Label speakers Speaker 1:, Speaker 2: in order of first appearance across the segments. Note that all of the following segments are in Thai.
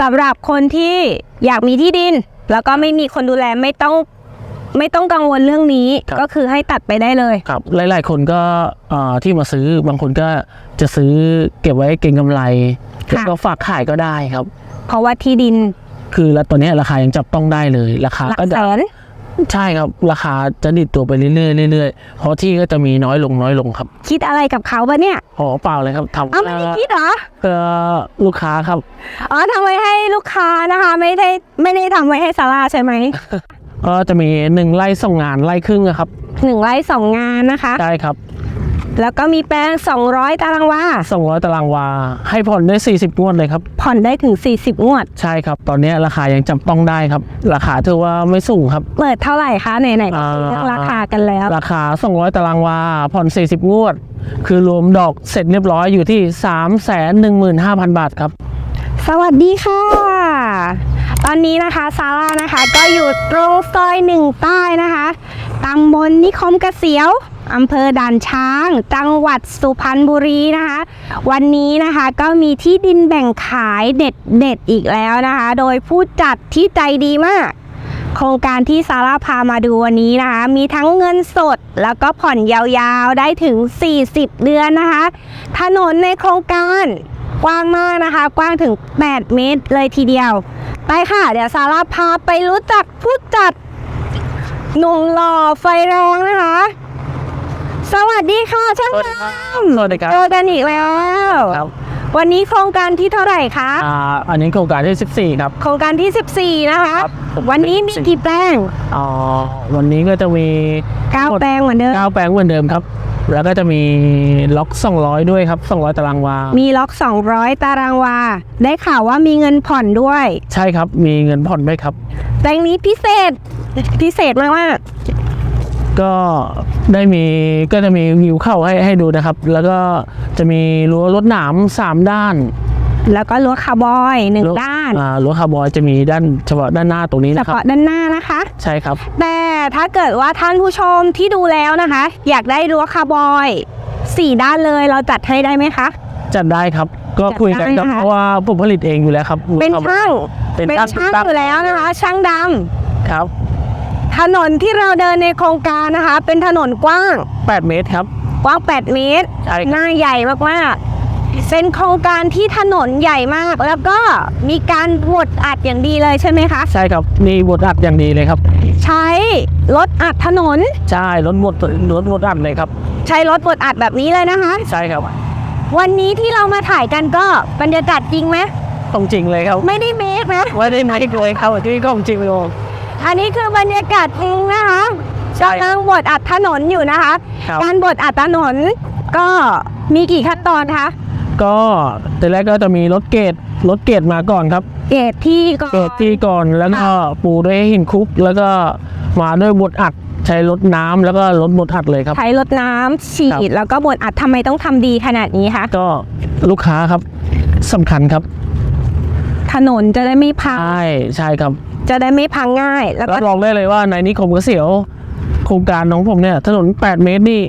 Speaker 1: สำหรับคนที่อยากมีที่ดิน แล้วก็ไม่มีคนดูแลไม่ต้องไม่ต้องกังวลเรื่องนี้
Speaker 2: ครับ
Speaker 1: ก็คือให้ตัดไปได้เลย
Speaker 2: ครับหลาย ๆ คนก็เอ่อที่มาซื้อบางคนก็จะซื้อเก็บไว้เก็งกำไร
Speaker 1: ค่ะ
Speaker 2: แล้วก็ฝากขายก็ได้ครับ
Speaker 1: เพราะว่าที่ดิน
Speaker 2: คือแล้วตอนนี้ราคายังจับต้องได้เลยราคา
Speaker 1: หลัก
Speaker 2: ก็
Speaker 1: แส
Speaker 2: จะ
Speaker 1: น
Speaker 2: ใช่ครับราคาจะดิดตัวไปเรื่อยๆเรื่อยๆเพราะที่ก็จะมีน้อยลงน้อยลงครับ
Speaker 1: คิดอะไรกับเขาปะเนี่ย
Speaker 2: อ๋อเปล่าเลยครับทำ
Speaker 1: เอ้าไม่ได้คิดเหรอ
Speaker 2: เพื่อลูกค้าครับ
Speaker 1: อ๋อทำไว้ให้ลูกค้านะคะ ไม่ได้ไม่ได้ทำไว้ให้ซาร่าใช่ไหม
Speaker 2: ก็จะมีหนึ่งไร่ส่งงานไร่ครึ่งอะครับ
Speaker 1: หนึ่งไร่สองงานนะคะ
Speaker 2: ใช่ครับ
Speaker 1: แล้วก็มีแปลง 200 ตารางวา
Speaker 2: สองร้อยตารางวา ให้ผ่อนได้ 40 งวดเลยครับ
Speaker 1: ผ่อนได้ถึง 40 งวด
Speaker 2: ใช่ครับ ตอนนี้ราคายังจับต้องได้ครับ ราคาถือว่าไม่สูงครับ
Speaker 1: เปิดเท่าไหร่คะไหนๆก็
Speaker 2: อ่า
Speaker 1: เรื่องราคากันแล้ว
Speaker 2: ราคา 200 ตารางวา ผ่อน 40 งวด คือรวมดอกเสร็จเรียบร้อยอยู่ที่ 315,000 บาทครับ
Speaker 1: สวัสดีค่ะ ตอนนี้นะคะซาร่านะคะก็อยู่ตรงซอยหนึ่งใต้นะคะตำบลนิคมเกษียวอำเภอด่านช้าง จังหวัดสุพรรณบุรีนะคะ วันนี้นะคะก็มีที่ดินแบ่งขายเด็ดเด็ดอีกแล้วนะคะ โดยผู้จัดที่ใจดีมาก โครงการที่ซาร่าพามาดูวันนี้นะคะ มีทั้งเงินสดแล้วก็ผ่อนยาวๆได้ถึง 40 เดือนนะคะ ถนนในโครงการ กว้างมากนะคะ กว้างถึง 8 เมตรเลยทีเดียว ไปค่ะ เดี๋ยวซาร่าพาไปรู้จักผู้จัดหนุ่มหล่อไฟแรงนะคะ สวัสดีค่ะช่าง
Speaker 2: สวัสดี
Speaker 1: ด
Speaker 2: ครับสวัสดีครับำ
Speaker 1: เจอกันอีกแล้ว
Speaker 2: ครับ
Speaker 1: วันนี้โครงการที่เท่าไหร่คะ
Speaker 2: อ่า อันนี้โครงการที่ 14 ครับ
Speaker 1: โครงการที่ 14 นะคะ
Speaker 2: ครับ
Speaker 1: วันนี้มีกี่แปลง
Speaker 2: อ๋อ วันนี้ก็จะมี
Speaker 1: 9 แปลงเหมือนเดิม
Speaker 2: 9 แปลงเหมือนเดิมครับ แล้วก็จะมีล็อก 200 ด้วยครับ 200 ตารางวา
Speaker 1: มีล็อก 200 ตารางวา ได้ข่าวว่ามีเงินผ่อนด้วย
Speaker 2: ใช่ครับ มีเงินผ่อนด้วยครับ
Speaker 1: แปลงนี้พิเศษ พิเศษมากมาก
Speaker 2: ก็ได้มีก็จะมีวิวเข้าให้ให้ดูนะครับ แล้วก็จะมีรั้วรถหนามสามด้าน
Speaker 1: ๆ แล้วก็รั้วคาร์บอยหนึ่ง
Speaker 2: รั้ว
Speaker 1: ด้าน
Speaker 2: อ่ารั้วคาร์บอยจะมีด้านเฉพาะด้านหน้าตรงนี้
Speaker 1: เฉ
Speaker 2: นะครับ
Speaker 1: พาะด้านหน้านะคะ
Speaker 2: ใช่ครับ
Speaker 1: แต่ถ้าเกิดว่าท่านผู้ชมที่ดูแล้วนะคะ อยากได้รั้วคาร์บอยสี่ด้านเลยเราจัดให้ได้ไหมคะ
Speaker 2: จัดได้ครับก็
Speaker 1: จัด
Speaker 2: คุยกัน
Speaker 1: ได้
Speaker 2: ครับ
Speaker 1: นะคะ
Speaker 2: เพราะว่าผมผลิตเองอยู่แล้วครับ
Speaker 1: เป็น
Speaker 2: รั้วคาร์บอย
Speaker 1: ช่าง
Speaker 2: เป็น
Speaker 1: เป็น
Speaker 2: ช่าง
Speaker 1: ช่าง
Speaker 2: ตั้ง
Speaker 1: อยู่แล้วนะคะ ช่างดำ
Speaker 2: ครับ
Speaker 1: ถนนที่เราเดินในโครงการนะคะ เป็นถนนกว้าง
Speaker 2: 8 เมตรครับ
Speaker 1: กว้าง 8 เมตร
Speaker 2: ใช่ครับ
Speaker 1: หน้าใหญ่มากๆ เป็นโครงการที่ถนนใหญ่มาก แล้วก็มีการบดอัดอย่างดีเลยใช่ไหมคะ
Speaker 2: ใช่ครับ มีบทอัดอย่างดีเลยครับ
Speaker 1: ใช้รถอัดถนน
Speaker 2: ใช่รถบดรถบดอัดเลยครับ
Speaker 1: ใช้รถบดอัดแบบนี้เลยนะคะ
Speaker 2: ใช่ครับ
Speaker 1: วันนี้ที่เรามาถ่ายกันก็บรรยากาศจริงไหม
Speaker 2: ต้องจริงเลยครับ
Speaker 1: ไม่ได้เมคนะ
Speaker 2: ไม่ได้ไม่เลยครับที่ก็จริงเลย
Speaker 1: อันนี้คือบรรยากาศจริงนะคะ
Speaker 2: ใช่
Speaker 1: กำลังบดอัดถนนอยู่นะคะ
Speaker 2: ครับ
Speaker 1: การบดอัดถนนก็มีกี่ขั้นตอนคะ
Speaker 2: ก็แต่แรกก็จะมีรถเกตรถเกตมาก่อนครับ
Speaker 1: เกรดที่ก่อน
Speaker 2: เกตที่ก่อนแล้วก็ปูด้วยหินคุก แล้วก็มาด้วยบดอัดใช้รถน้ำแล้วก็รถบดอัดเลยครับ
Speaker 1: ใช้รถน้ำฉี
Speaker 2: ครั
Speaker 1: ด
Speaker 2: บ
Speaker 1: แล้วก็บดอัดทำไมต้องทำดีขนาดนี้คะ
Speaker 2: ก็ลูกค้าครับสำคัญครับ
Speaker 1: ถนนจะได้ไม่พัง
Speaker 2: ใช่ใช่ครับ
Speaker 1: จะได้ไม่พังง่าย แล้วก็
Speaker 2: รับรองได้เลยว่าในนิคมเกษียวโครงการของผมเนี่ยถนน 8 เมตรนี่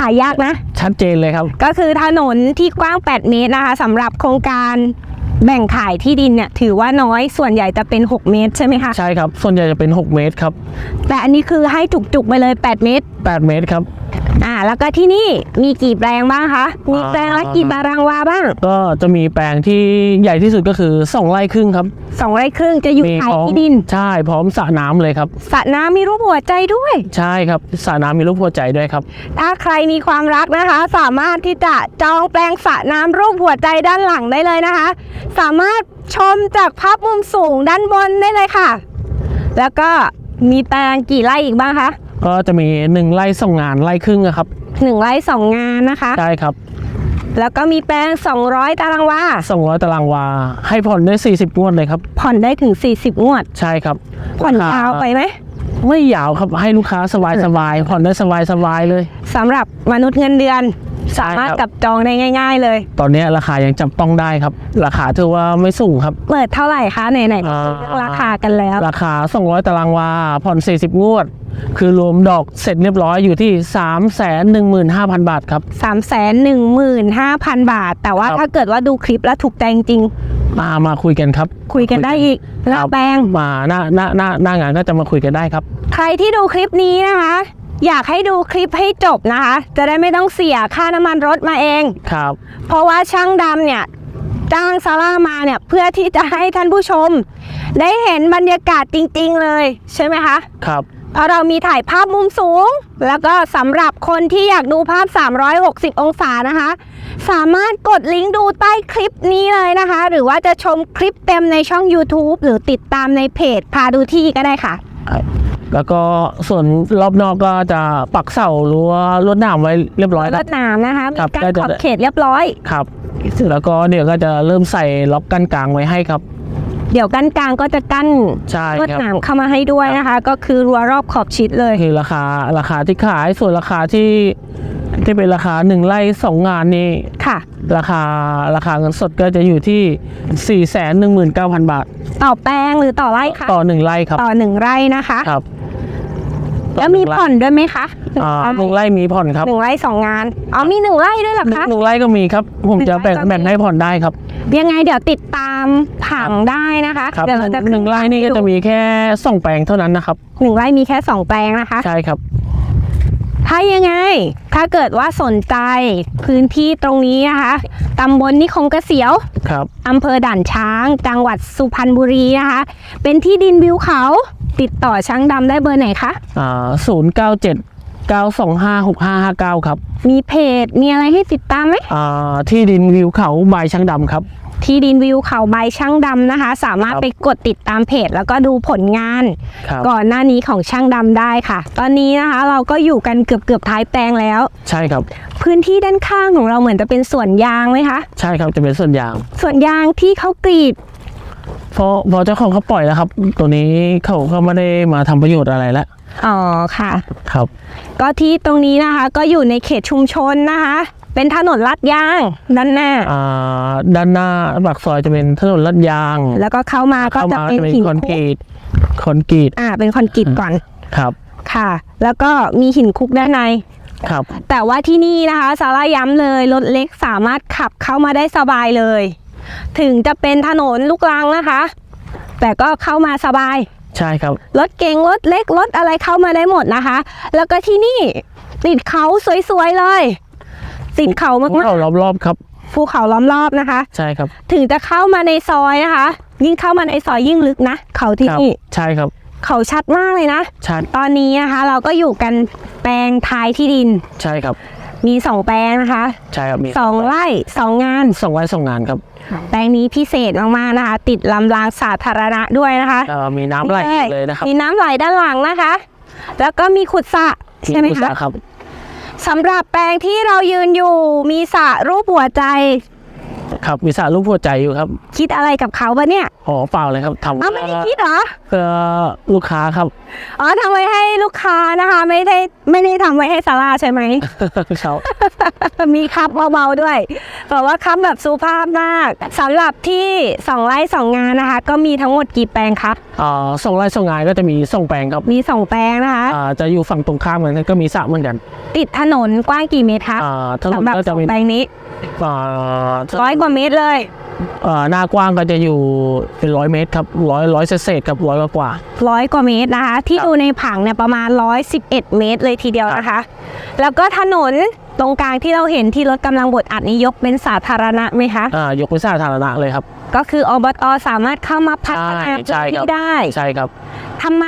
Speaker 1: หายากนะ
Speaker 2: ชัดเจนเลยครับ
Speaker 1: ก็คือถนนที่กว้าง 8 เมตรนะคะสำหรับโครงการแบ่งขายที่ดินเนี่ยถือว่าน้อยส่วนใหญ่จะเป็น 6 เมตรใช่ไหมคะ
Speaker 2: ใช่ครับ ส่วนใหญ่จะเป็น 6 เมตรครับ
Speaker 1: แต่อันนี้คือให้จุกๆไปเลย 8 เมตร
Speaker 2: 8 เมตรครับ
Speaker 1: อ่า แล้วก็ที่นี่มีกี่แปลงบ้างคะมีแปลงละกี่ตารางวาบ้าง
Speaker 2: ก็จะมีแปลงที่ใหญ่ที่สุดก็คือ2ไร่ครึ่งครับ
Speaker 1: สองไร่ครึ่งจะอยู่
Speaker 2: มี
Speaker 1: ขาย
Speaker 2: พร้อม
Speaker 1: ที่ดิน
Speaker 2: ใช่พร้อมสระน้ำเลยครับ
Speaker 1: สระน้ำมีรูปหัวใจด้วย
Speaker 2: ใช่ครับสระน้ำมีรูปหัวใจด้วยครับ
Speaker 1: ถ้าใครมีความรักนะคะ สามารถที่จะจองแปลงสระน้ำรูปหัวใจด้านหลังได้เลยนะคะ สามารถชมจากภาพมุมสูงด้านบนได้เลยค่ะ แล้วก็มีแปลงกี่ไร่อีกบ้างคะ
Speaker 2: ก็จะมี1ไร่ส่งงานไร่ครึ่งอะครับ
Speaker 1: หนึ่งไร่สองงานนะคะ
Speaker 2: ใช่ครับ
Speaker 1: แล้วก็มีแปลง 200 ตารางวา
Speaker 2: 200 ตารางวา ให้ผ่อนได้ 40งวดเลยครับ
Speaker 1: ผ่อนได้ถึง 40งวด
Speaker 2: ใช่ครับ
Speaker 1: ผ่อนยาวไปไหม
Speaker 2: ไม่ยาวครับให้ลูกค้าสบายสบายๆผ่อนได้สบายสบายๆเลย
Speaker 1: สำหรับมนุษย์เงินเดือน
Speaker 2: ใช่
Speaker 1: สามารถ
Speaker 2: ครับ
Speaker 1: จับจองได้ง่าย ๆ เลย
Speaker 2: ตอนนี้ราคายังจับต้องได้ครับ ราคาถือว่าไม่สูงครับ
Speaker 1: เปิดเท่าไหร่คะไหนๆ
Speaker 2: อ่า
Speaker 1: เรื่องราคากันแล้ว
Speaker 2: ราคา 200 ตารางวา ผ่อน 40 งวด คือรวมดอกเสร็จเรียบร้อยอยู่ที่ 315,000 บาทครับ
Speaker 1: 3 1 5 0 0 0 บาท แต่ว่า
Speaker 2: ครับ
Speaker 1: ถ้าเกิดว่าดูคลิปแล้วถูกใจจริง
Speaker 2: มามาคุยกันครับ
Speaker 1: คุยกันได้อีกแล้
Speaker 2: ควรับ
Speaker 1: แปลง
Speaker 2: มาหน้าหน้าหน้าหน้างานก็จะมาคุยกันได้ครับ
Speaker 1: ใครที่ดูคลิปนี้นะคะ อยากให้ดูคลิปให้จบนะคะ จะได้ไม่ต้องเสียค่าน้ำมันรถมาเอง
Speaker 2: ครับ
Speaker 1: เพราะว่าช่างดำเนี่ยจ้างซาร่ามาเนี่ยเพื่อที่จะให้ท่านผู้ชม ได้เห็นบรรยากาศจริง ๆ เลยใช่ไหมคะ
Speaker 2: ครับ
Speaker 1: เพราะเรามีถ่ายภาพมุมสูง แล้วก็สำหรับคนที่อยากดูภาพ 360 องศานะคะ สามารถกดลิงก์ดูใต้คลิปนี้เลยนะคะ หรือว่าจะชมคลิปเต็มในช่อง YouTube หรือติดตามในเพจพาดูที่ก็ได้ค่ะ
Speaker 2: แล้วก็ส่วนรอบนอกก็จะปักเสารั้วลวดหนามไว้เรียบร้อย
Speaker 1: ร
Speaker 2: แล้ว
Speaker 1: ถน้ำนะคะ มี
Speaker 2: ครับ
Speaker 1: การ
Speaker 2: ก็จะ
Speaker 1: ขอบเขตเรียบร้อย
Speaker 2: ครับ แล้วก็เดี๋ยวก็จะเริ่มใส่ล็อกกั้นกลางไว้ให้ครับ
Speaker 1: เดี๋ยวกั้นกลางก็จะกั้น
Speaker 2: ใช่
Speaker 1: รวด
Speaker 2: ครับ
Speaker 1: หนามเข้ามาให้ด้วยนะคะ ก็คือรั้วรอบขอบชิดเลย
Speaker 2: คือราคาราคาที่ขายส่วนราคาที่ที่เป็นราคาหนึ่งไร่สองงานนี่
Speaker 1: ค่ะ
Speaker 2: ราคาราคาเงินสดก็จะอยู่ที่4ี่แสนหนึ่งหมื่นเก้าพันบาท
Speaker 1: ต่อแปลงหรือต่อไร่คะ
Speaker 2: ต่อหนึ่งไร่ครับ
Speaker 1: ต่อหนึ่งไร่นะคะ
Speaker 2: ครับ
Speaker 1: แล้วมีผ่อนด้วยไหมคะ
Speaker 2: อ่าหนึ่งไร่มีผ่อนครับ
Speaker 1: หนึ่งไร่สองงานอ๋อมีหนึ่งไร่ด้วยเหรอ
Speaker 2: หนึ่ง
Speaker 1: คะ
Speaker 2: หนึ่งไร่ก็มีครับ ผมจะแบ่ง
Speaker 1: หนึ่งไร่ก็มี
Speaker 2: แบ่งให้ผ่อนได้ครับ
Speaker 1: ยังไงเดี๋ยวติดตามผังได้นะคะ
Speaker 2: ครับ
Speaker 1: เดี๋ยวเราจะ
Speaker 2: หนึ่งไร่นี่ก็จะมีแค่สองแปลงเท่านั้นนะครับ
Speaker 1: หนึ่งไร่มีแค่สองแปลงนะคะ
Speaker 2: ใช่ครับ
Speaker 1: ถ้ายังไง ถ้าเกิดว่าสนใจพื้นที่ตรงนี้นะคะตำบลนิคมเกษียว
Speaker 2: ครับ
Speaker 1: อำเภอด่านช้าง จังหวัดสุพรรณบุรีนะคะ เป็นที่ดินวิวเขา ติดต่อช้างดำได้เบอร์ไหนคะ
Speaker 2: อ่าศูนย์เก้าเจ็ดเก้าสองห้าหกห้าห้าเก้าครับ
Speaker 1: มีเพจมีอะไรให้ติดตามไหม
Speaker 2: อ่าที่ดินวิวเขาบายช่างดำครับ
Speaker 1: ที่ดินวิวเขาใบช่างดำนะคะ สามารถ
Speaker 2: ครับ
Speaker 1: ไปกดติดตามเพจ แล้วก็ดูผลงาน
Speaker 2: ครับ
Speaker 1: ก่อนหน้านี้ของช่างดำได้ค่ะ ตอนนี้นะคะเราก็อยู่กันเกือบเกือบๆท้ายแปลงแล้ว
Speaker 2: ใช่ครับ
Speaker 1: พื้นที่ด้านข้างของเราเหมือนจะเป็นสวนยางไหมคะ
Speaker 2: ใช่ครับจะเป็นส่วนยาง
Speaker 1: สวนยางที่เขากรีด
Speaker 2: เพราะเพอเจ้าของเขาปล่อยแล้วครับ ตัวนี้เขาก็ไม่ได้มาทำประโยชน์อะไรแล้ว
Speaker 1: อ๋อค่ะ
Speaker 2: ครับ
Speaker 1: ก็ที่ตรงนี้นะคะก็อยู่ในเขตชุมชนนะคะ เป็นถนนลาดยางด้านหน้า
Speaker 2: อ่าด้านหน้าปากซอยจะเป็นถนนลาดยาง
Speaker 1: แล้วก็เข้ามาก็
Speaker 2: เข้า
Speaker 1: จะ
Speaker 2: มา
Speaker 1: เป็น
Speaker 2: จะเป็น
Speaker 1: หิน
Speaker 2: คอน
Speaker 1: คุ
Speaker 2: กรี
Speaker 1: ก
Speaker 2: ตคอนกรีต
Speaker 1: อ่าเป็นคอนกรีตก่อน
Speaker 2: ครับ
Speaker 1: ค่ะ แล้วก็มีหินคุกด้านใน
Speaker 2: ครับ
Speaker 1: แต่ว่าที่นี่นะคะซาร่าย้ำเลยรถเล็กสามารถขับเข้ามาได้สบายเลย ถึงจะเป็นถนนลูกรังนะคะ แต่ก็เข้ามาสบาย
Speaker 2: ใช่ครับ
Speaker 1: รถเก๋งรถเล็กรถอะไรเข้ามาได้หมดนะคะ แล้วก็ที่นี่ติดเขาสวยๆเลยติดเขามาก
Speaker 2: เรารอบๆครับ
Speaker 1: ๆภูเขาล้อมรอบนะคะ
Speaker 2: ใช่ครับ
Speaker 1: ถึงจะเข้ามาในซอยนะคะ ยิ่งเข้ามาในซอยยิ่งลึกนะ เขาที่
Speaker 2: ครับ
Speaker 1: นี่
Speaker 2: ใช่ครับ
Speaker 1: เขาชัดมากเลยนะ
Speaker 2: ชัด
Speaker 1: ตอนนี้นะคะ เราก็อยู่กันแปลงท้ายที่ดิน
Speaker 2: ใช่ครับ
Speaker 1: มีสองแปลงนะคะ
Speaker 2: ใช่ครับมี
Speaker 1: สองไร่สองงาน
Speaker 2: ส่งไว้ส่งงานครับ
Speaker 1: แปลงนี้พิเศษมากๆนะคะ ติดลำรางสาธารณะด้วยนะคะ
Speaker 2: เอ่อมีน้ำไหลเลยนะครับ
Speaker 1: มีน้ำไหลด้านหลังนะคะ แล้วก็มีขุดสระใช่ไหม
Speaker 2: อุต
Speaker 1: คะ
Speaker 2: สาครับ
Speaker 1: สำหรับแปลงที่เรายืนอยู่มีสระรูปหัวใจ
Speaker 2: ครับมีสระรูปหัวใจอยู่ครับ
Speaker 1: คิดอะไรกับเขาปะเนี่ย
Speaker 2: อ๋อเปล่าเลยครับทำ
Speaker 1: อ้าวไม่ได้คิดเหรอ
Speaker 2: เพื่อลูกค้าครับ
Speaker 1: อ๋อทำไว้ให้ลูกค้านะคะ ไม่ได้ไม่ได้ทำไว้ให้ซาร่าใช่ไหม
Speaker 2: เขา
Speaker 1: มีคับเบาๆด้วยบอกว่าคับแบบสุภาพมากสำหรับที่สองไร่สองงานนะคะ ก็มีทั้งหมดกี่แปลงคะ
Speaker 2: อ่าส่งไร่ส่งงานก็จะมีส่งแปลงครับ
Speaker 1: มีสองแปลงนะคะ
Speaker 2: อ่าจะอยู่ฝั่งตรงข้ามกันก็มีสระเหมือนกัน
Speaker 1: ติดถนนกว้างกี่เมตรคะ
Speaker 2: อ่าถนน
Speaker 1: สำหรับ
Speaker 2: ก็
Speaker 1: ส
Speaker 2: จะ
Speaker 1: อง
Speaker 2: เป็น
Speaker 1: แปลงนี้
Speaker 2: อ่า
Speaker 1: ร้อยกว่าเมตรเลย
Speaker 2: อ่าหน้ากว้างก็จะอยู่เป็นร้อยเมตรครับร้อยร้อยเศษๆกับร้อยกว่า
Speaker 1: ร้อยกว่าเมตรนะคะ ที่
Speaker 2: ครับ
Speaker 1: ดูในผังเนี่ยประมาณ 111 เมตรเลยทีเดียวนะคะ แล้วก็ถนนตรงกลางที่เราเห็นที่รถกำลังบดอัดนี้ยกเป็นสาธารณะไหมคะ
Speaker 2: อ่ายกเป็นสาธารณะเลยครับ
Speaker 1: ก็คืออบตสามารถเข้ามาพัฒนา
Speaker 2: ใช่
Speaker 1: พื้น
Speaker 2: ใช่ครับ
Speaker 1: ที่ได้
Speaker 2: ใช่ครับ
Speaker 1: ทำไม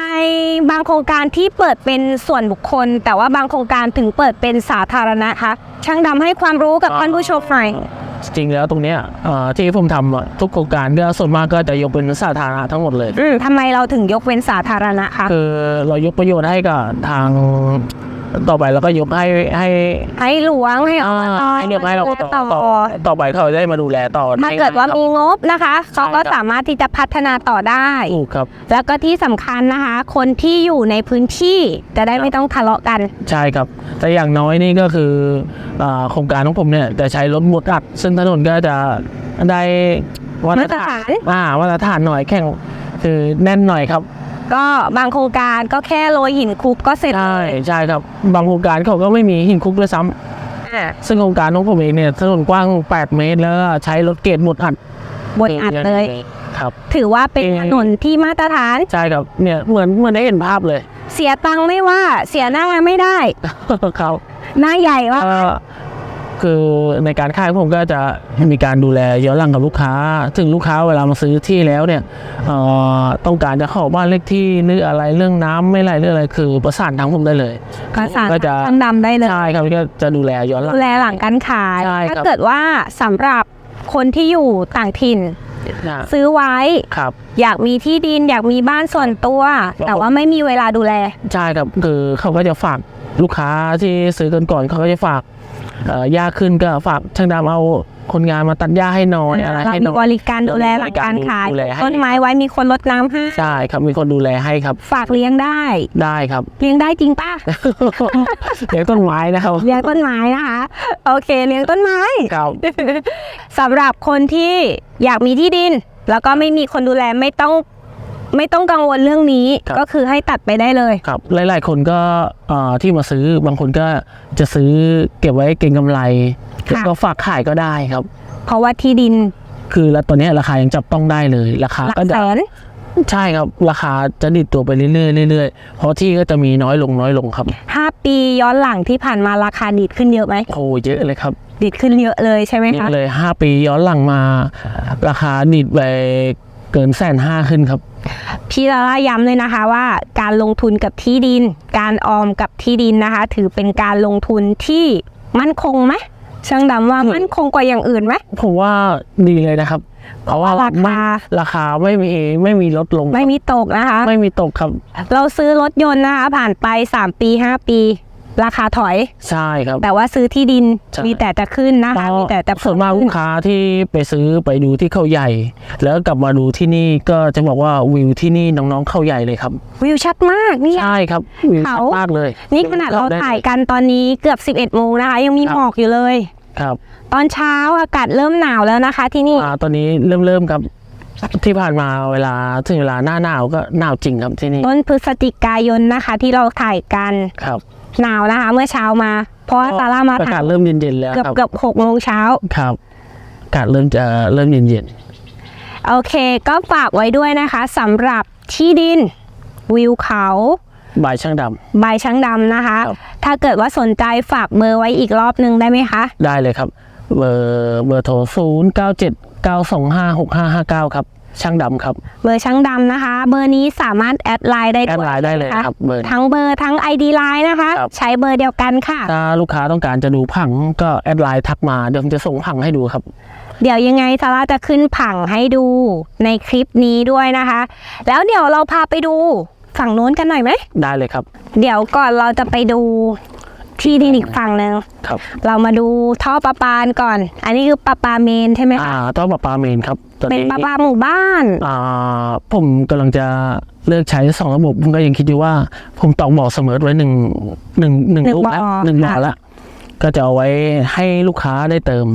Speaker 1: บางโครงการที่เปิดเป็นส่วนบุคคล แต่ว่าบางโครงการถึงเปิดเป็นสาธารณะคะช่างดำให้ความรู้กับ
Speaker 2: อ่า
Speaker 1: ท่านผู้ชมหน่อย
Speaker 2: จริงแล้วตรงเนี้ยอ่าที่ผมทำอะทุกโครงการก็ส่วนมากก็จะยกเป็นสาธารณะทั้งหมดเลย
Speaker 1: อืมทำไมเราถึงยกเป็นสาธารณะคะ
Speaker 2: คือเรายกประโยชน์ให้กับทาง ต่อไปแล้วก็ยกให้ให้
Speaker 1: ให้หลวงให้อ
Speaker 2: อ่า
Speaker 1: บต
Speaker 2: ให้เนี่ยให้เราต่อ
Speaker 1: ต่
Speaker 2: ต่อ
Speaker 1: อ
Speaker 2: ต่อไปเขาได้มาดูแลต่อ
Speaker 1: ถ้าเกิดว่ามีงบนะคะเขาก็
Speaker 2: ใช่ครับ
Speaker 1: สามารถที่จะพัฒนาต่อได้
Speaker 2: ถูกครับ
Speaker 1: แล้วก็ที่สำคัญนะคะ คนที่อยู่ในพื้นที่จะได้ไม่ต้องทะเลาะกัน
Speaker 2: ใช่ครับ แต่อย่างน้อยนี่ก็คืออ่าโครงการของผมเนี่ยจะใช้รถมุดอัด ซึ่งถนนก็จะได้มาตรฐาน
Speaker 1: มาตรฐาน
Speaker 2: อ่ามาตรฐานหน่อยแข่งคือแน่นหน่อยครับ
Speaker 1: ก็บางโครงการก็แค่โรยหินคลุกก็เสร็จ
Speaker 2: ใช่
Speaker 1: เลย
Speaker 2: ใช่ครับบางโครงการเขาก็ไม่มีหินคลุกด้วยซ้ำ
Speaker 1: อ่า
Speaker 2: ซึ่งโครงการของผมเองเนี่ยถนนกว้าง 8 เมตรแล้วก็ใช้รถเกรดหมดอัด
Speaker 1: บนอัดเลย
Speaker 2: ครับ
Speaker 1: ถือว่าเป็น
Speaker 2: เอ่อ
Speaker 1: ถนนที่มาตรฐาน
Speaker 2: ใช่ครับเนี่ยเหมือนเหมือนได้เห็นภาพเลย
Speaker 1: เสียตังค์ไม่ว่าเสียหน้าไม่ได้
Speaker 2: ครับ
Speaker 1: หน้าใหญ่ว่า
Speaker 2: ก็ คือในการขายผมก็จะมีการดูแลย้อนหลังกับลูกค้า ถึงลูกค้าเวลามาซื้อที่แล้วเนี่ยเอ่อต้องการจะเข้าบ้านเลขที่หรืออะไรเรื่องน้ำไม่ไรเรื่องอะไรคือประสานทางผมได้เลย
Speaker 1: ประสาน
Speaker 2: ก็จะ
Speaker 1: ทางดำได้เลย
Speaker 2: ใช่ครับก็จะดูแลย้อนหลัง
Speaker 1: ดูแลหลังการขาย
Speaker 2: ใช่ครับ
Speaker 1: ถ้าเกิดว่าสำหรับคนที่อยู่ต่างถิ่น
Speaker 2: นะ
Speaker 1: ซื้อไว้
Speaker 2: ครับ
Speaker 1: อยากมีที่ดินอยากมีบ้านส่วนตัว แต่ว่าไม่มีเวลาดูแล
Speaker 2: ใช่ครับคือเขาก็จะฝากลูกค้าที่ซื้อกันก่อนเขาก็จะฝาก เอ่อยาขึ้นก็ฝากช่างดำเอาคนงานมาตัดหญ้าให้หน่อยอะไร
Speaker 1: เรา
Speaker 2: ให้ห
Speaker 1: มี
Speaker 2: น่อย
Speaker 1: บริการดูแลหลังการขาย
Speaker 2: ดูแลให้
Speaker 1: ต้นไม้ไว้มีคนรดน้ำให้
Speaker 2: ใช่ครับมีคนดูแลให้ครับ
Speaker 1: ฝากเลี้ยงได้
Speaker 2: ได้ครับ
Speaker 1: เลี้ยงได้จริงป่ะ
Speaker 2: เลี้ยงต้นไม้นะครับ
Speaker 1: เลี้ยงต้นไม้นะคะโอเคเลี้ยงต้นไม้
Speaker 2: ครับ
Speaker 1: สำหรับคนที่อยากมีที่ดิน แล้วก็ไม่มีคนดูแลไม่ต้อง ไม่ต้องกังวลเรื่องนี้
Speaker 2: ครับ
Speaker 1: ก็คือให้ตัดไปได้เลย
Speaker 2: ครับหลาย ๆ คนก็เอ่อที่มาซื้อบางคนก็จะซื้อเก็บไว้เก็งกำไร
Speaker 1: ค่ะ
Speaker 2: แล้วก็ฝากขายก็ได้ครับ
Speaker 1: เพราะว่าที่ดิน
Speaker 2: คือแล้วตอนนี้ราคายังจับต้องได้เลยราคา
Speaker 1: หลัก
Speaker 2: ก็จะ
Speaker 1: แสน
Speaker 2: ใช่ครับ ราคาจะดิดตัวไปเรื่อยๆเรื่อยๆเพราะที่ก็จะมีน้อยลงน้อยลงครับ
Speaker 1: ห้าปีย้อนหลังที่ผ่านมาราคาดีดขึ้นเยอะไหม
Speaker 2: โอ้เยอะเลยครับ
Speaker 1: ดีดขึ้นเยอะเลยใช่ไหม
Speaker 2: นี่
Speaker 1: คะ
Speaker 2: เลย 5 ปีย้อนหลังมา ราคาดิดไปเกินแสนห้าขึ้นครับ
Speaker 1: พี่ลาล่าย้ำเลยนะคะว่าการลงทุนกับที่ดิน การออมกับที่ดินนะคะ ถือเป็นการลงทุนที่มั่นคงไหมช่างดำว่า
Speaker 2: อืม
Speaker 1: มั่นคงกว่าอย่างอื่นไหม
Speaker 2: ผมว่าดีเลยนะครับ เพราะว่า
Speaker 1: ราคา
Speaker 2: ราคาไม่มีไม่มีลดลง
Speaker 1: ไม่มีตกนะคะ
Speaker 2: ไม่มีตกครับ
Speaker 1: เราซื้อรถยนต์นะคะผ่านไป 3 ปี 5 ปี ราคาถอย
Speaker 2: ใช่ครับ
Speaker 1: แต่ว่าซื้อที่ดิน
Speaker 2: ใช่
Speaker 1: มีแต่จะขึ้นนะคะมีแต่จะ
Speaker 2: ส่วนมากลูกค้าที่ไปซื้อไปดูที่เขาใหญ่ แล้วกลับมาดูที่นี่ก็จะบอกว่าวิวที่นี่น้องๆเข้าใหญ่เลยครับ
Speaker 1: วิวชัดมากนี่
Speaker 2: ใช่ครับวิวชั
Speaker 1: เขา
Speaker 2: ดมากเลย
Speaker 1: นี่ขนาดเราถ่ายกันตอนนี้เกือบ 11โมงนะคะ ยังมีหมอกอยู่เลย
Speaker 2: ครับ
Speaker 1: ตอนเช้าอากาศเริ่มหนาวแล้วนะคะ ที่นี่
Speaker 2: อ่าตอนนี้เริ่มเริ่มครับที่ผ่านมาเวลาถึงเวลาหน้าหนาวก็หนาวจริงครับที่นี่
Speaker 1: ต้นพฤศจิกายนนะคะ ที่เราถ่ายกัน
Speaker 2: ครับ
Speaker 1: หนาวนะคะ เมื่อเช้ามา เพราะว่าซาร่ามา
Speaker 2: อากา
Speaker 1: ถ่า
Speaker 2: ศ
Speaker 1: ย
Speaker 2: เริ่มเย็นๆแล้ว
Speaker 1: เกือบ
Speaker 2: ครับ
Speaker 1: เกือบหกโมงเช้า
Speaker 2: ครับอากาศเริ่มจะเริ่มเย็น
Speaker 1: โอเคก็ฝากไว้ด้วยนะคะสำหรับที่ดินวิวเขา
Speaker 2: ๆบ่ายช่างดำ
Speaker 1: ใบช้างดำนะคะ
Speaker 2: ครับ
Speaker 1: ถ้าเกิดว่าสนใจฝากเบอร์ไว้อีกรอบนึงได้ไหมคะ
Speaker 2: ได้เลยครับ เบอร์เบอร์โทร 0 9 7 9 2 5 6 5 5 9 ครับ ช่างดำครับ
Speaker 1: เบอร์ช้างดำนะคะ เบอร์นี้สามารถแอดไลน์ได้
Speaker 2: แอด
Speaker 1: ด้วย
Speaker 2: ไลน์ได้เลย
Speaker 1: นะะ
Speaker 2: ครับเบอร์
Speaker 1: ทั้งเบอร์ทั้ง ID ไลน์นะคะ
Speaker 2: ครับ
Speaker 1: ใช้เบอร์เดียวกันค่ะ
Speaker 2: ถ้าลูกค้าต้องการจะดูผังก็แอดไลน์ทักมาเดี๋ยวผมจะส่งผังให้ดูครับ
Speaker 1: เดี๋ยวยังไงซาร่าจะขึ้นผังให้ดูในคลิปนี้ด้วยนะคะ แล้วเดี๋ยวเราพาไปดูฝั่งโน้นกันหน่อยไหม
Speaker 2: ได้เลยครับ
Speaker 1: เดี๋ยวก่อนเราจะไปดูที่ดินอีกฝั่งหนึ่ง
Speaker 2: ครับ
Speaker 1: เรามาดูท่อประปาก่อน อันนี้คือประปาเมนใช่ไหม
Speaker 2: อ่า
Speaker 1: คะ
Speaker 2: ต้องปลาปลาเมนครับ ตอน
Speaker 1: เป็น
Speaker 2: นี้
Speaker 1: ประปาหมู่บ้าน
Speaker 2: อ่าผมกำลังจะเลือกใช้สองระบบผมก็ยังคิดอยู่ว่า ผมตอกบ่อเสมอไว้หนึ่งหนึ่งหนึ่ง
Speaker 1: หนึ่ง
Speaker 2: ลูก
Speaker 1: บ่อ
Speaker 2: แล้วหนึ่งบ่อ
Speaker 1: ค่ะ
Speaker 2: แล้วก็จะเอาไว้ให้ลูกค้าได้เติม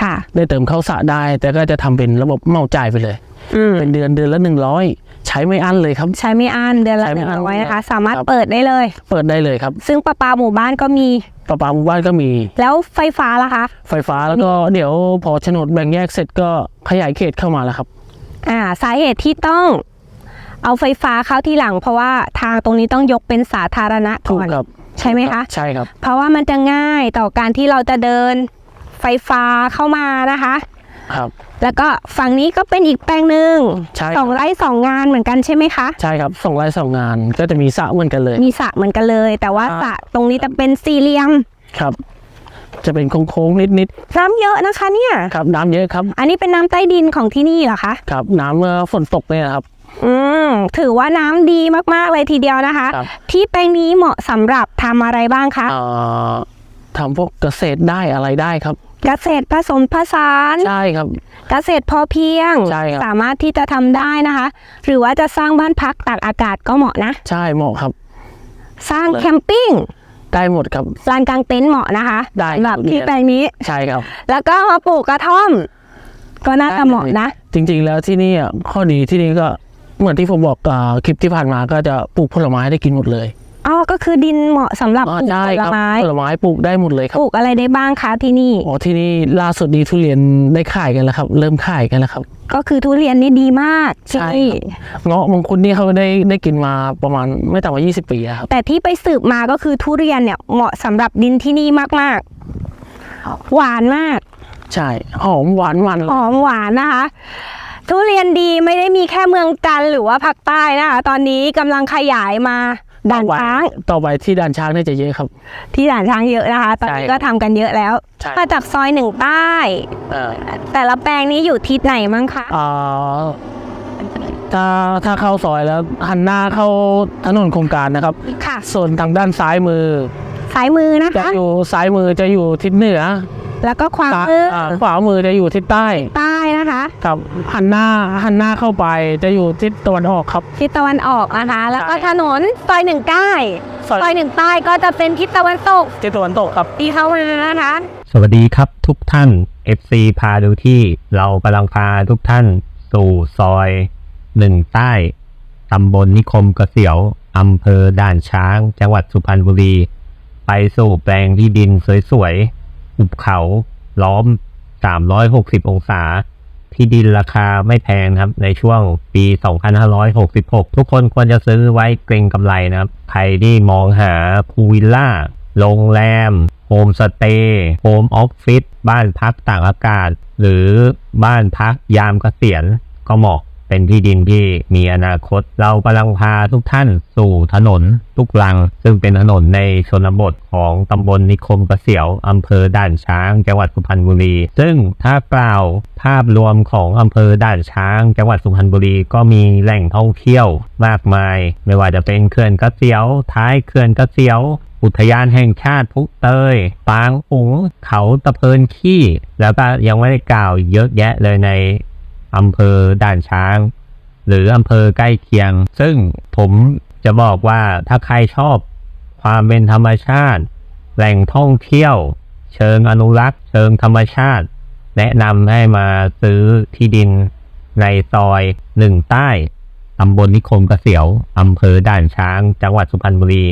Speaker 1: ค่ะ
Speaker 2: ได้เติมเข้าสระได้ แต่ก็จะทำเป็นระบบเหมาจ่ายไปเลย
Speaker 1: อืม
Speaker 2: เป็นเดือนเดือนละหนึ่งร้อยใช้ไม่อั้นเลยครับ
Speaker 1: ใช้ไม่อั้นเดือนละ
Speaker 2: ใช้
Speaker 1: ห
Speaker 2: ไม่
Speaker 1: นึ่ง
Speaker 2: อั้น
Speaker 1: ร้อยนะคะ
Speaker 2: ครับ
Speaker 1: สามารถ
Speaker 2: ครับ
Speaker 1: เปิดได้เลย
Speaker 2: เปิดได้เลยครับ
Speaker 1: ซึ่งประปาหมู่บ้านก็มี
Speaker 2: ประปาหมู่บ้านก็มี
Speaker 1: แล้วไฟฟ้าล่ะคะ
Speaker 2: ไฟฟ้าแล้วก็เดี๋ยวพอโฉนดแบ่งแยกเสร็จก็ขยายเขตเข้ามาแล้วครับ
Speaker 1: อ่าสาเหตุที่ต้องเอาไฟฟ้าเข้าที่หลัง เพราะว่าทางตรงนี้ต้องยกเป็นสาธารณะ
Speaker 2: ถู
Speaker 1: ก่
Speaker 2: ก
Speaker 1: อน
Speaker 2: ครับ
Speaker 1: ใช่ไหมคะ
Speaker 2: ใช่ครับ
Speaker 1: เพราะว่ามันจะง่ายต่อการที่เราจะเดินไฟฟ้าเข้ามานะคะ
Speaker 2: ครับ
Speaker 1: แล้วก็ฝั่งนี้ก็เป็นอีกแปลงหนึ่ง
Speaker 2: ใช่ครับ
Speaker 1: สองไร่สองงานเหมือนกันใช่ไหมคะ
Speaker 2: ใช่ครับส่งไลน์ส่งงานก็จะมีสระเหมือนกันเลย
Speaker 1: มีสระเหมือนกันเลย แต่ว่า
Speaker 2: อ่า
Speaker 1: สระตรงนี้จะเป็นสี่เหลี่ยม
Speaker 2: ครับ จะเป็นโค้งๆนิด
Speaker 1: น้ำเยอะนะคะเนี่ย
Speaker 2: ๆครับ น้ำเยอะครับ
Speaker 1: อันนี้เป็นน้ำใต้ดินของที่นี่เหรอคะ
Speaker 2: ครับ น้ำเมื่อฝนตกเนี่ยครับ
Speaker 1: อืม ถือว่าน้ำดีมากๆเลยทีเดียวนะคะ
Speaker 2: ครับ
Speaker 1: ที่แปลงนี้เหมาะสำหรับทำอะไรบ้างคะ
Speaker 2: เอ่อทำพวกเกษตรได้อะไรได้ครับ
Speaker 1: เกษตรผสมผสาน
Speaker 2: ใช่ครับ
Speaker 1: เกษตรพอเพียง
Speaker 2: ใช่ครับ
Speaker 1: สามารถที่จะทำได้นะคะ หรือว่าจะสร้างบ้านพักตากอากาศก็เหมาะนะ
Speaker 2: ใช่เหมาะครับ
Speaker 1: สร้างแคมปิ้ง
Speaker 2: ได้หมดครับ
Speaker 1: ลานกลางเต็นท์เหมาะนะคะ
Speaker 2: ได้
Speaker 1: สำหรับ
Speaker 2: ครับ
Speaker 1: ที่แปลงนี้
Speaker 2: ใช่ครับ
Speaker 1: แล้วก็มาปลูกกระท่อม ก็น่าจะเหมาะนะ
Speaker 2: จริง ๆ แล้วที่นี่อะข้อดีที่นี่ก็เหมือนที่ผมบอกอ่าคลิปที่ผ่านมาก็จะปลูกผลไม้ได้กินหมดเลย
Speaker 1: อ๋อก็คือดินเหมาะสำหรับ
Speaker 2: อ๋
Speaker 1: ป
Speaker 2: อ
Speaker 1: ลูก
Speaker 2: ใช่
Speaker 1: ผล
Speaker 2: ครับ
Speaker 1: ไม้
Speaker 2: ผลไม้ปลูกได้หมดเลยครั
Speaker 1: ป
Speaker 2: บ
Speaker 1: ลูกอะไรได้บ้างคะที่นี่
Speaker 2: อ๋อที่นี่ล่าสุดนี้ทุเรียนได้ขายกันแล้วครับ เริ่มขายกันแล้วครับ
Speaker 1: ก็คือทุเรียนนี่ดีมาก
Speaker 2: ใช่
Speaker 1: ที่
Speaker 2: เงาะมังคุดนี่เขาได้ได้กินมาประมาณไม่ต่ำกว่า 20 ปีแล้วครับ
Speaker 1: แต่ที่ไปสืบมาก็คือทุเรียนเนี่ยเหมาะสำหรับดินที่นี่มากๆ หวานมาก
Speaker 2: ใช่ หอมหวานมัน
Speaker 1: หอมหวานนะคะ ทุเรียนดีไม่ได้มีแค่เมืองจันทร์หรือว่าภาคใต้นะคะ ตอนนี้กำลังขยายมา ด่านช้าง
Speaker 2: ต่อไปที่ด่านช้างเนี่ยจะเยอะครับ
Speaker 1: ที่ด่านช้างเยอะนะคะตอนนี้
Speaker 2: ใช่
Speaker 1: ก็ทำกันเยอะแล้ว
Speaker 2: ใช่
Speaker 1: มาจากซอยหนึ่งใต้
Speaker 2: เอ่อ
Speaker 1: แต่ละแปลงนี้อยู่ทิศไหนมั้งคะ
Speaker 2: อ่าถ้าถ้าเข้าซอยแล้วหันหน้าเข้าถนนโครงการนะครับ
Speaker 1: ค่ะ
Speaker 2: ส่วนทางด้านซ้ายมือ
Speaker 1: ซ้ายมือนะ
Speaker 2: จะ
Speaker 1: คะ
Speaker 2: อยู่ซ้ายมือจะอยู่ทิศเหนือ
Speaker 1: แล้วก็ขวา
Speaker 2: ซ้าย
Speaker 1: มือ
Speaker 2: อ่าขวามือจะอยู่ทิศใต้
Speaker 1: ใต้ นะคะ
Speaker 2: ครับหันหน้าหันหน้าเข้าไปจะอยู่ทิศตะวันออกครับ
Speaker 1: ทิศตะวันออกนะคะ แล้วก็
Speaker 2: ใช่
Speaker 1: ถนนซอยหนึ่งใต้
Speaker 2: ซอย
Speaker 1: ซอยหนึ่งใต้ก็จะเป็นทิศตะวันตก
Speaker 2: ทิศตะวันตกครับ
Speaker 1: ที่เข้ามานะคะ
Speaker 3: สวัสดีครับทุกท่าน FC พาดูที่เรากำลังพาทุกท่านสู่ซอยหนึ่งใต้ตำบลนิคมเกษียวอำเภอด่านช้าง จังหวัดสุพรรณบุรี ไปสู่แปลงที่ดินสวยๆ หุบเขาล้อม 360 องศา ที่ดินราคาไม่แพงครับ ในช่วงปี 2566 ทุกคนควรจะซื้อไว้เกรงกำไรนะครับ ใครที่มองหาพูลวิลล่า โรงแรม โฮมสเตย์ โฮมออฟฟิศ บ้านพักต่างอากาศ หรือบ้านพักยามเกษียณก็เหมาะ เป็นที่ดินที่มีอนาคต เรากำลังพาทุกท่านสู่ถนนทุกลัง ซึ่งเป็นถนนในชนบทของตำบลนิคมเกษียวอำเภอด่านช้าง จังหวัดสุพรรณบุรี ซึ่งถ้ากล่าวภาพรวมของอำเภอด่านช้าง จังหวัดสุพรรณบุรีก็มีแหล่งท่องเที่ยวมากมาย ไม่ว่าจะเป็นเขื่อนเกษียว ท้ายเขื่อนเกษียวอุทยานแห่งชาติพุเตย ปางอุ๋งเขาตะเพินขี้ แล้วก็ยังไม่ได้กล่าวเยอะแยะเลยใน อำเภอด่านช้าง หรืออำเภอใกล้เคียง ซึ่งผมจะบอกว่าถ้าใครชอบความเป็นธรรมชาติ แหล่งท่องเที่ยว เชิงอนุรักษ์ เชิงธรรมชาติ แนะนำให้มาซื้อที่ดินในซอยหนึ่งใต้ตำบลนิคมเกษียวอำเภอด่านช้าง จังหวัดสุพรรณบุรี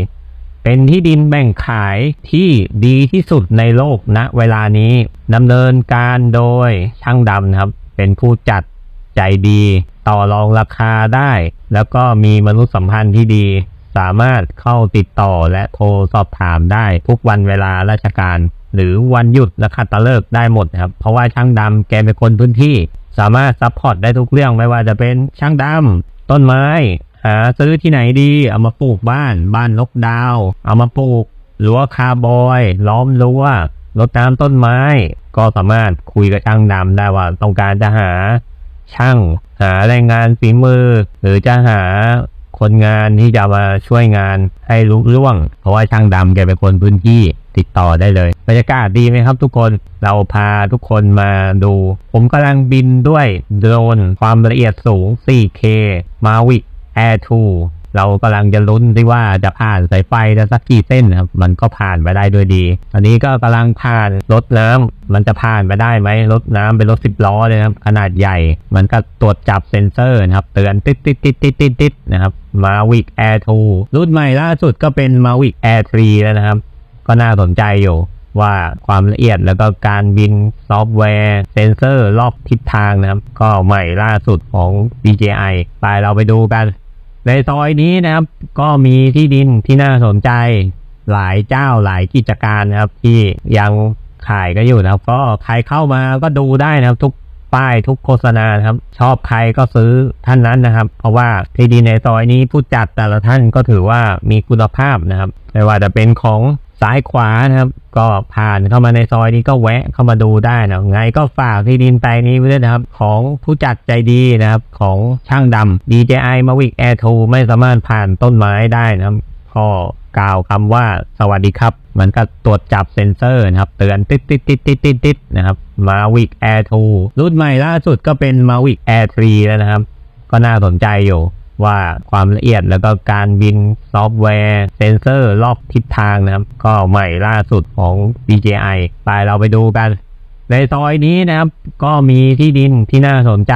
Speaker 3: เป็นที่ดินแบ่งขายที่ดีที่สุดในโลกณเวลานี้ดำเนินการโดยช่างดำครับ เป็นผู้จัด ใจดี ต่อรองราคาได้ แล้วก็มีมนุษยสัมพันธ์ที่ดี สามารถเข้าติดต่อและโทรสอบถามได้ ทุกวันเวลาราชการ หรือวันหยุดและขัตฤกษ์ได้หมดครับ เพราะว่าช่างดำแกเป็นคนพื้นที่ สามารถซัพพอร์ตได้ทุกเรื่องไม่ว่าจะเป็นช่างดำต้นไม้ หาซื้อที่ไหนดี เอามาปลูกบ้าน บ้านนกดาว เอามาปลูกรั้วคาร์บอย ล้อมรั้วรดน้ำต้นไม้ ก็สามารถคุยกับช่างดำได้ว่าต้องการจะหา ช่าง หาแรงงานฝีมือ หรือจะหาคนงานที่จะมาช่วยงานให้ลุล่วง เพราะว่าช่างดำแกเป็นคนพื้นที่ติดต่อได้เลยบรรยากาศดีไหมครับทุกคนเราพาทุกคนมาดู ผมกำลังบินด้วยโดรนความละเอียดสูง 4K Mavic Air 2เรากำลังจะลุ้นที่ว่าจะผ่านสายไฟได้สักกี่เส้นครับ มันก็ผ่านไปได้ด้วยดี อันนี้ก็กำลังผ่านรถน้ำมันจะผ่านไปได้ไหมรถน้ำเป็นรถสิบล้อเลยครับขนาดใหญ่ มันก็ตรวจจับเซ็นเซอร์นะครับเตือนติดติดติดติดติดติดนะครับ Mavic Air 2รุ่นใหม่ล่าสุดก็เป็น Mavic Air 3แล้วนะครับ ก็น่าสนใจอยู่ว่าความละเอียดแล้วก็การบินซอฟต์แวร์เซนเซอร์รอบทิศทางนะครับ ก็ใหม่ล่าสุดของ DJI ไปเราไปดูกัน ในซอยนี้นะครับ ก็มีที่ดินที่น่าสนใจหลายเจ้าหลายกิจการนะครับ ที่ยังขายก็อยู่นะครับ ก็ใครเข้ามาก็ดูได้นะครับ ทุกป้ายทุกโฆษณาครับ ชอบใครก็ซื้อท่านนั้นนะครับ เพราะว่าที่ดินในซอยนี้ผู้จัดแต่ละท่านก็ถือว่ามีคุณภาพนะครับไม่ว่าจะเป็นของ ซ้ายขวานะครับ ก็ผ่านเข้ามาในซอยนี้ก็แวะเข้ามาดูได้นะไงก็ฝากที่ดินแปลงนี้ไว้ด้วยนะครับ ของผู้จัดใจดีนะครับ ของช่างดำ DJI Mavic Air 2 ไม่สามารถผ่านต้นไม้ได้นะครับก็กล่าวคำว่าสวัสดีครับ มันก็ตรวจจับเซ็นเซอร์นะครับ เตือนติดติดติดติดติดติดนะครับ Mavic Air 2รุ่นใหม่ล่าสุดก็เป็น Mavic Air 3แล้วนะครับ ก็น่าสนใจอยู่ ว่าความละเอียดแล้วก็การบินซอฟต์แวร์เซนเซอร์รอบทิศทางนะครับ ก็ใหม่ล่าสุดของ DJI ไปเราไปดูกัน ในซอยนี้นะครับ ก็มีที่ดินที่น่าสนใจ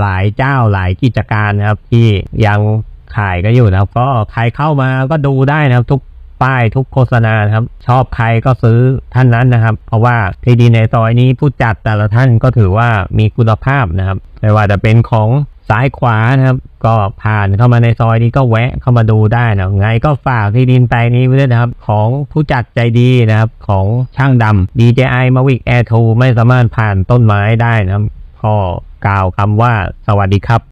Speaker 3: หลายเจ้าหลายกิจการนะครับ ที่ยังขายก็อยู่นะครับ ก็ใครเข้ามาก็ดูได้นะครับ ทุกป้ายทุกโฆษณาครับ ชอบใครก็ซื้อท่านนั้นนะครับ เพราะว่าที่ดีในซอยนี้ผู้จัดแต่ละท่านก็ถือว่ามีคุณภาพนะครับไม่ว่าจะเป็นของ ซ้ายขวานะครับ ก็ผ่านเข้ามาในซอยนี้ก็แวะเข้ามาดูได้นะไงก็ฝากที่ดินแปลงนี้ไว้ด้วยนะครับ ของผู้จัดใจดีนะครับ ของช่างดำ DJI Mavic Air 2 ไม่สามารถผ่านต้นไม้ได้นะครับ ก็กล่าวคำว่าสวัสดีครับ